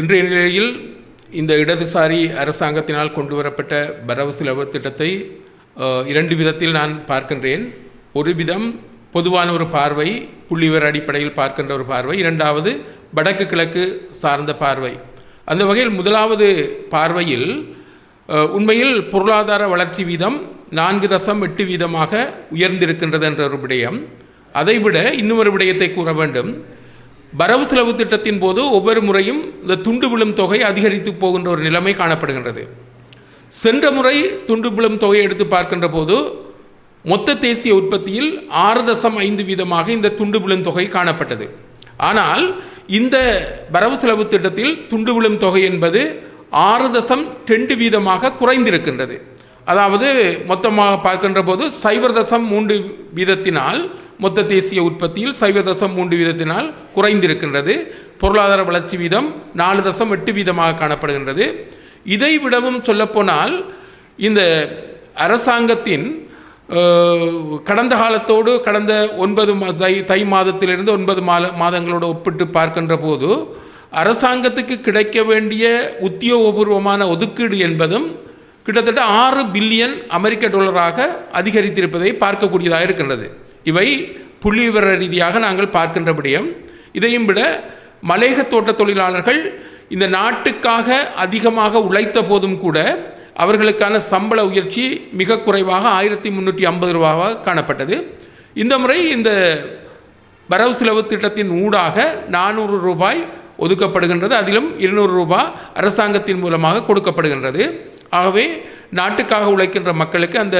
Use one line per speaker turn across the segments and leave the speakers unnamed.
இன்றைய நிலையில் இந்த இடதுசாரி அரசாங்கத்தினால் கொண்டு வரப்பட்ட வரவு செலவு திட்டத்தை இரண்டு விதத்தில் நான் பார்க்கின்றேன். ஒரு விதம் பொதுவான ஒரு பார்வை புள்ளிவர அடிப்படையில் பார்க்கின்ற ஒரு பார்வை இரண்டாவது வடக்கு கிழக்கு சார்ந்த பார்வை. அந்த வகையில் முதலாவது பார்வையில் உண்மையில் பொருளாதார வளர்ச்சி வீதம் நான்கு தசம் எட்டு வீதமாக உயர்ந்திருக்கின்றது என்ற ஒரு விடயம். அதைவிட இன்னொரு விடயத்தை கூற வேண்டும். வரவு செலவு திட்டத்தின் போது ஒவ்வொரு முறையும் இந்த துண்டு விழும் தொகை அதிகரித்து போகின்ற ஒரு நிலைமை காணப்படுகின்றது. சென்ற முறை துண்டு விழும் தொகையை எடுத்து பார்க்கின்ற போது மொத்த தேசிய உற்பத்தியில் ஆறு தசம் ஐந்து வீதமாக இந்த துண்டு விழும் தொகை காணப்பட்டது. ஆனால் இந்த வரவு செலவு திட்டத்தில் துண்டு விழும் தொகை என்பது ஆறு தசம் ரெண்டு வீதமாக குறைந்திருக்கின்றது. அதாவது மொத்தமாக பார்க்கின்ற போது சைபர் தசம் மூன்று வீதத்தினால் மொத்த தேசிய உற்பத்தியில் சைவ தசம் மூன்று வீதத்தினால் குறைந்திருக்கின்றது. பொருளாதார வளர்ச்சி வீதம் நாலு தசம் எட்டு வீதமாக காணப்படுகின்றது. இதை விடவும் சொல்லப்போனால் இந்த அரசாங்கத்தின் கடந்த காலத்தோடு கடந்த ஒன்பது மா- தை தை மாதத்திலிருந்து ஒன்பது மாத மாதங்களோடு ஒப்பிட்டு பார்க்கின்ற போது அரசாங்கத்துக்கு கிடைக்க வேண்டிய உத்தியோகபூர்வமான ஒதுக்கீடு என்பதும் கிட்டத்தட்ட ஆறு பில்லியன் அமெரிக்க டாலராக அதிகரித்திருப்பதை பார்க்கக்கூடியதாக இருக்கின்றது. இவை புள்ளிவர ரீதியாக நாங்கள் பார்க்கின்றபடியும் இதையும் விட மலேக தோட்ட தொழிலாளர்கள் இந்த நாட்டுக்காக அதிகமாக உழைத்த போதும் கூட அவர்களுக்கான சம்பள உயர்ச்சி மிக குறைவாக ஆயிரத்தி முந்நூற்றி ஐம்பது ரூபாவாக காணப்பட்டது. இந்த முறை இந்த வரவு செலவு திட்டத்தின் ஊடாக நானூறு ரூபாய் ஒதுக்கப்படுகின்றது. அதிலும் இருநூறு ரூபாய் அரசாங்கத்தின் மூலமாக கொடுக்கப்படுகின்றது. ஆகவே நாட்டுக்காக உழைக்கின்ற மக்களுக்கு அந்த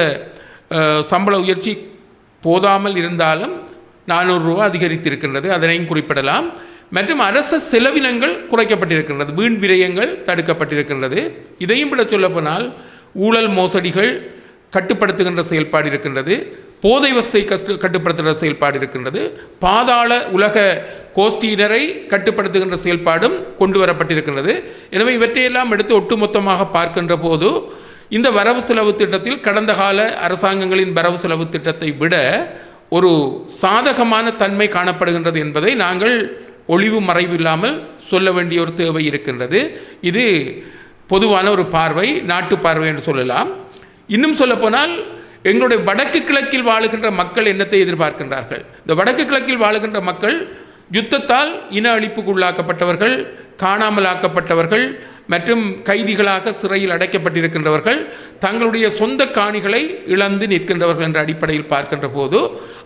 சம்பள உயர்ச்சி போதாமல் இருந்தாலும் நானூறு அதிகரித்திருக்கின்றது அதனையும் குறிப்பிடலாம். மற்றும் அரச செலவினங்கள் குறைக்கப்பட்டிருக்கின்றது வீண் விரயங்கள் தடுக்கப்பட்டிருக்கின்றது. இதையும் விட சொல்லப்போனால் ஊழல் மோசடிகள் கட்டுப்படுத்துகின்ற செயல்பாடு இருக்கின்றது போதை வசத்தை கஷ்ட கட்டுப்படுத்துகிற செயல்பாடு இருக்கின்றது பாதாள உலக கோஷ்டியினரை கட்டுப்படுத்துகின்ற செயல்பாடும் கொண்டு வரப்பட்டிருக்கின்றது. எனவே இவற்றையெல்லாம் எடுத்து ஒட்டுமொத்தமாக பார்க்கின்ற போது இந்த வரவு செலவு திட்டத்தில் கடந்த கால அரசாங்கங்களின் வரவு செலவு திட்டத்தை விட ஒரு சாதகமான தன்மை காணப்படுகின்றது என்பதை நாங்கள் ஒளிவு மறைவு இல்லாமல் சொல்ல வேண்டிய ஒரு தேவை இருக்கின்றது. இது பொதுவான ஒரு பார்வை நாட்டு பார்வை என்று சொல்லலாம். இன்னும் சொல்லப்போனால் எங்களுடைய வடக்கு கிழக்கில் வாழுகின்ற மக்கள் என்னத்தை எதிர்பார்க்கின்றார்கள்? இந்த வடக்கு கிழக்கில் வாழுகின்ற மக்கள் யுத்தத்தால் இன அழிப்புக்கு உள்ளாக்கப்பட்டவர்கள் காணாமல் ஆக்கப்பட்டவர்கள் மற்றும் கைதிகளாக சிறையில் அடைக்கப்பட்டிருக்கின்றவர்கள் தங்களுடைய சொந்த காணிகளை இழந்து நிற்கின்றவர்கள் என்ற அடிப்படையில் பார்க்கின்ற போது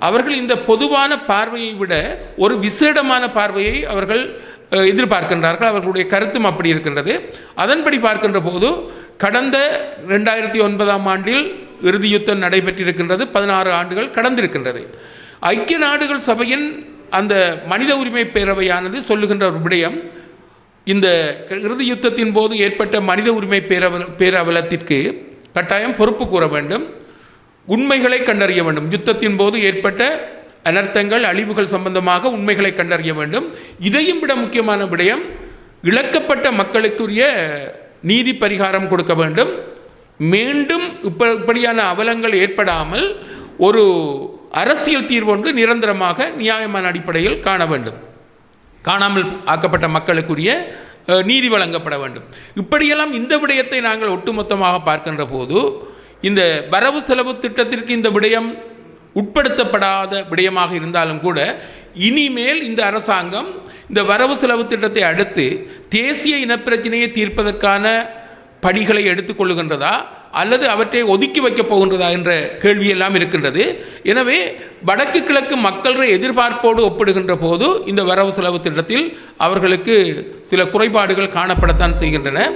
அவர்கள் இந்த பொதுவான பார்வையை விட ஒரு விசேடமான பார்வையை அவர்கள் எதிர்பார்க்கின்றார்கள். அவர்களுடைய கருத்தும் அப்படி இருக்கின்றது. அதன்படி பார்க்கின்ற போது கடந்த ரெண்டாயிரத்தி ஒன்பதாம் ஆண்டில் இறுதி யுத்தம் நடைபெற்றிருக்கின்றது. பதினாறு ஆண்டுகள் கடந்திருக்கின்றது. ஐக்கிய நாடுகள் சபையின் அந்த மனித உரிமை பேரவையானது சொல்லுகின்ற ஒரு விடயம் இந்த இறுதி யுத்தத்தின் போது ஏற்பட்ட மனித உரிமை பேரவல பேரவலத்திற்கு கட்டாயம் பொறுப்பு கூற வேண்டும். உண்மைகளை கண்டறிய வேண்டும். யுத்தத்தின் போது ஏற்பட்ட அனர்த்தங்கள் அழிவுகள் சம்பந்தமாக உண்மைகளை கண்டறிய வேண்டும். இதையும் விட முக்கியமான விடயம் இழக்கப்பட்ட மக்களுக்குரிய நீதி பரிகாரம் கொடுக்க வேண்டும். மீண்டும் இப்ப இப்படியான அவலங்கள் ஏற்படாமல் ஒரு அரசியல் தீர்வு ஒன்று நிரந்தரமாக நியாயமான அடிப்படையில் காண வேண்டும். காணாமல் ஆக்கப்பட்ட மக்களுக்குரிய நீதி வழங்கப்பட வேண்டும். இப்படியெல்லாம் இந்த விடயத்தை நாங்கள் ஒட்டுமொத்தமாக பார்க்கின்ற போது இந்த வரவு செலவு திட்டத்திற்கு இந்த விடயம் உட்படுத்தப்படாத விடயமாக இருந்தாலும் கூட இனிமேல் இந்த அரசாங்கம் இந்த வரவு செலவு திட்டத்தை அடுத்து தேசிய இனப்பிரச்சனையை தீர்ப்பதற்கான படிகளை எடுத்துக்கொள்ளுகின்றதா அல்லது அவற்றை ஒதுக்கி வைக்கப் போகின்றதா என்ற கேள்வியெல்லாம் இருக்கின்றது. எனவே வடக்கு கிழக்கு மக்கள எதிர்பார்ப்போடு ஒப்பிடுகின்ற போது இந்த வரவு செலவு திட்டத்தில் அவர்களுக்கு சில குறைபாடுகள் காணப்படத்தான் செய்கின்றன.